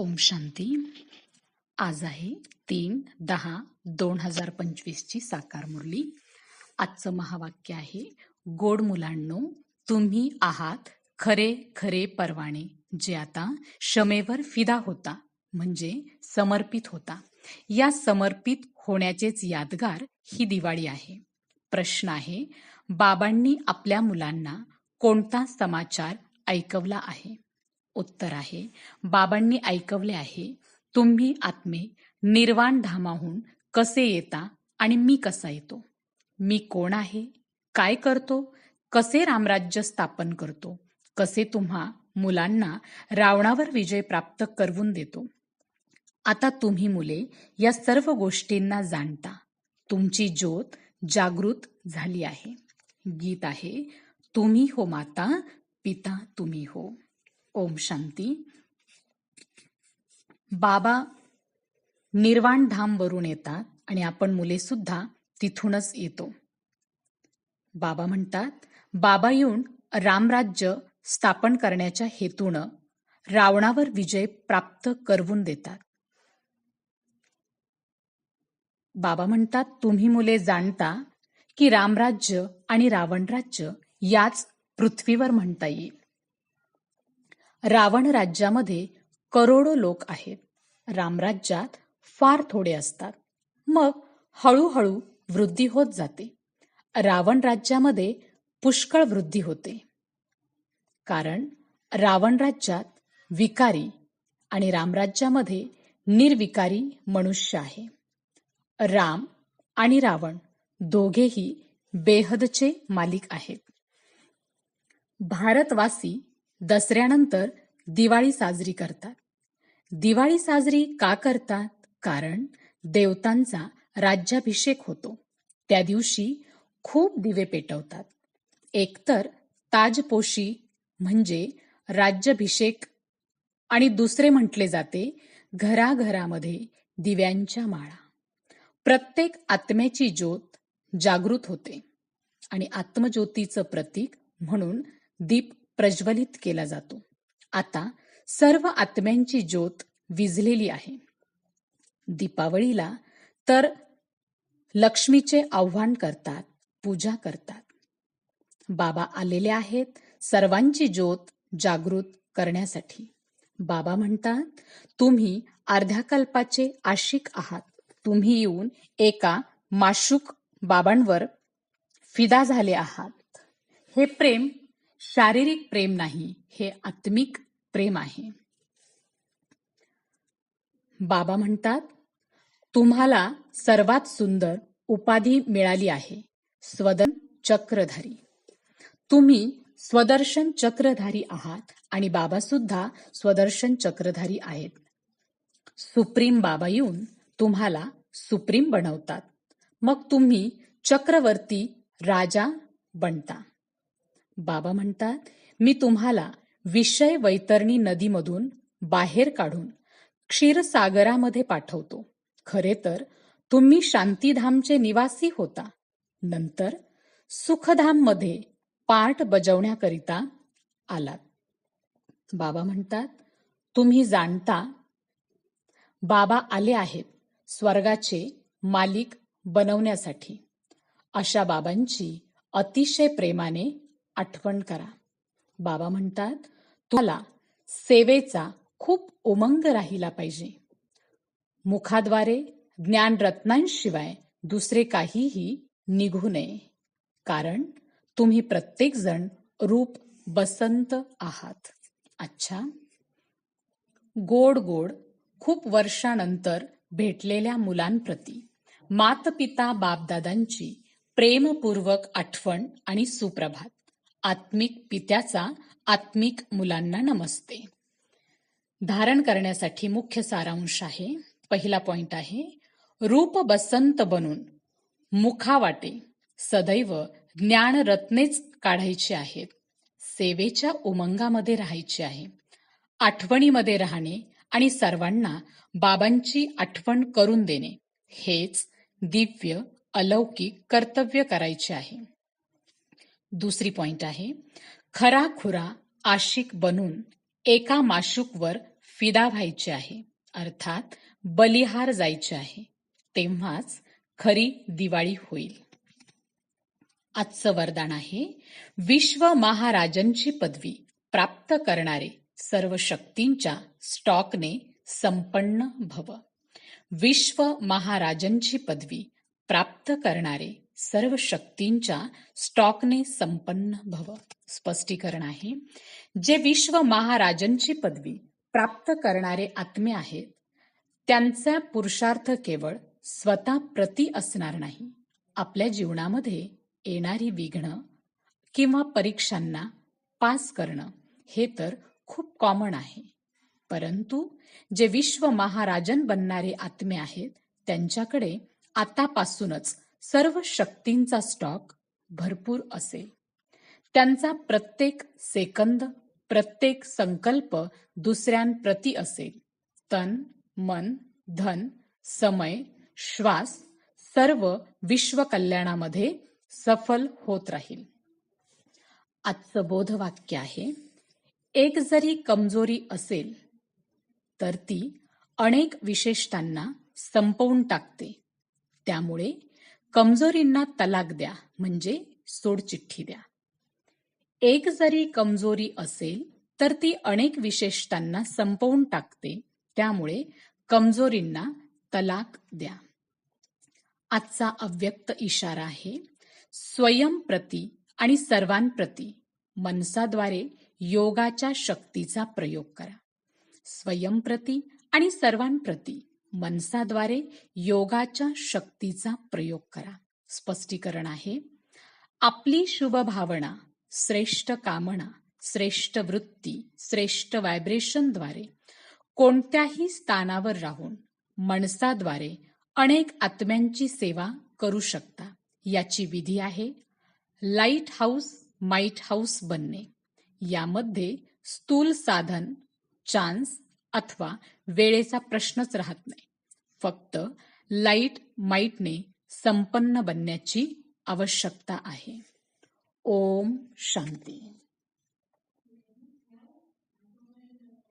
ओम शांती. आज आहे तीन दहा दोन हजार पंचवीसची साकार मुरली. आजचं महावाक्य आहे गोड मुलांनो तुम्ही आहात खरे खरे परवाने जे आता क्षमेवर फिदा होता म्हणजे समर्पित होता. या समर्पित होण्याचेच यादगार ही दिवाळी आहे. प्रश्न आहे बाबांनी आपल्या मुलांना कोणता समाचार ऐकवला आहे? उत्तर आहे. बाबांनी ऐकवले आहे तुम्ही आत्मे निर्वाण धामाहून कसे येता आणि मी कसा येतो? मी कोण आहे? काय करतो? कसे रामराज्य स्थापन करतो? कसे तुम्हा मुलांना रावणावर विजय प्राप्त करवून देतो? आता तुम्ही मुले या सर्व गोष्टींना जाणता. तुमची ज्योत जागृत झाली आहे. गीत आहे तुम्ही हो माता पिता तुम्ही हो. ओम शांती. बाबा निर्वाण धाम वरून येतात आणि आपण मुले सुद्धा तिथूनच येतो. बाबा म्हणतात बाबा येऊन रामराज्य स्थापन करण्याच्या हेतूनं रावणावर विजय प्राप्त करवून देतात. बाबा म्हणतात तुम्ही मुले जाणता की रामराज्य आणि रावणराज्य याच पृथ्वीवर म्हणता येईल. रावण राज्यामध्ये करोडो लोक आहेत. रामराज्यात फार थोडे असतात. मग हळूहळू वृद्धी होत जाते. रावण राज्यामध्ये पुष्कळ वृद्धी होते. कारण रावण राज्यात विकारी आणि रामराज्यामध्ये निर्विकारी मनुष्य आहे. राम आणि रावण दोघेही बेहदचे मालिक आहेत. भारतवासी दसऱ्यानंतर दिवाळी साजरी करतात. दिवाळी साजरी का करतात? कारण देवतांचा राज्याभिषेक होतो. त्या दिवशी खूप दिवे पेटवतात. एकतर ताजपोशी म्हणजे राज्याभिषेक आणि दुसरे म्हटले जाते घराघरामध्ये दिव्यांच्या माळा. प्रत्येक आत्म्याची ज्योत जागृत होते आणि आत्मज्योतीचं प्रतीक म्हणून दीप प्रज्वलित केला जातो. आता सर्व आत्म्यांची ज्योत विझलेली आहे. दीपावळीला तर लक्ष्मीचे आव्हान करतात पूजा करतात. बाबा आलेले आहेत सर्वांची ज्योत जागृत करण्यासाठी. बाबा म्हणतात तुम्ही अर्ध्या कल्पाचे आशिक आहात. तुम्ही येऊन एका माशुक बाबांवर फिदा झाले आहात. हे प्रेम शारीरिक प्रेम नाही हे आत्मिक प्रेम आहे. बाबा म्हणतात तुम्हाला सर्वात सुंदर उपाधी मिळाली आहे स्वदन चक्रधारी. तुम्ही स्वदर्शन चक्रधारी आहात आणि बाबा सुद्धा स्वदर्शन चक्रधारी आहेत. सुप्रीम बाबा येऊन तुम्हाला सुप्रीम बनवतात. मग तुम्ही चक्रवर्ती राजा बनता. बाबा म्हणतात मी तुम्हाला विषय वैतरणी नदीमधून बाहेर काढून क्षीरसागरामध्ये पाठवतो. खरे तर तुम्ही शांतीधामचे निवासी होता. नंतर सुखधाममध्ये पाठ बजवण्याकरिता आलात. बाबा म्हणतात तुम्ही जाणता बाबा आले आहेत स्वर्गाचे मालिक बनवण्यासाठी. अशा बाबांची अतिशय प्रेमाने आठवण करा. बाबा म्हणतात तुम्हाला सेवेचा खूप उमंग राहिला पाहिजे. मुखाद्वारे ज्ञान रत्नांशिवाय दुसरे काहीही निघू नये. कारण तुम्ही प्रत्येक जण रूप बसंत आहात. अच्छा. गोड गोड खूप वर्षानंतर भेटलेल्या मुलांप्रती मातपिता बापदादांची प्रेमपूर्वक आठवण आणि सुप्रभात. आत्मिक पित्याचा आत्मिक मुलांना नमस्ते. धारण करण्यासाठी मुख्य सारांश आहे. पहिला पॉइंट आहे रूप बसंत बनून मुखावाटे सदैव ज्ञान रत्नेच काढायचे आहेत. सेवेच्या उमंगामध्ये राहायचे आहे. आठवणीमध्ये राहणे आणि सर्वांना बाबांची आठवण करून देणे हेच दिव्य अलौकिक कर्तव्य करायचे आहे. दुसरी पॉइंट आहे. खरा खुरा आशिक बनून एका माशुकवर फिदा व्हायचे आहे. अर्थात बलिहार जायचे आहे. तेव्हाच खरी दिवाळी होईल. आजचं वरदान आहे विश्व महाराजांची पदवी प्राप्त करणारे सर्व शक्तींच्या स्टॉकने संपन्न भव. विश्व महाराजांची पदवी प्राप्त करणारे सर्व शक्तींच्या स्टॉकने संपन्न भव. स्पष्टीकरण आहे. जे विश्व महाराजांची पदवी प्राप्त करणारे आत्मे आहेत त्यांचा पुरुषार्थ केवळ स्वतः प्रती असणार नाही. आपल्या जीवनामध्ये येणारी विघ्न किंवा परीक्षांना पास करणं हे तर खूप कॉमन आहे. परंतु जे विश्व महाराजन बनणारे आत्मे आहेत त्यांच्याकडे आतापासूनच सर्व शक्तींचा स्टॉक भरपूर असेल. त्यांचा प्रत्येक सेकंद प्रत्येक संकल्प दुसऱ्यांप्रती असेल. तन मन धन समय श्वास सर्व विश्व कल्याणामध्ये सफल होत राहील. आजचं बोधवाक्य आहे एक जरी कमजोरी असेल तर ती अनेक विशेषतांना संपवून टाकते. त्यामुळे कमजोरींना तलाक द्या म्हणजे सोडचिठ्ठी द्या. एक जरी कमजोरी असेल तर ती अनेक विशेषतांना संपवून टाकते त्यामुळे कमजोरींना तलाक द्या. आजचा अव्यक्त इशारा आहे स्वयंप्रती आणि सर्वांप्रती मनसाद्वारे योगाच्या शक्तीचा प्रयोग करा. स्वयंप्रती आणि सर्वांप्रती मनसाद्वारे योगाच्या शक्तीचा प्रयोग करा. स्पष्टीकरण आहे. आपली शुभ भावना श्रेष्ठ कामना श्रेष्ठ वृत्ती श्रेष्ठ व्हायब्रेशनद्वारे कोणत्याही स्थानावर राहून मनसाद्वारे अनेक आत्म्यांची सेवा करू शकता. याची विधी आहे लाइट हाऊस माईट हाऊस बनणे. यामध्ये स्थूल साधन चान्स अथवा वेळेचा प्रश्नच राहत नाही. फक्त लाइट माईटने संपन्न बनण्याची आवश्यकता आहे. ओम शांती.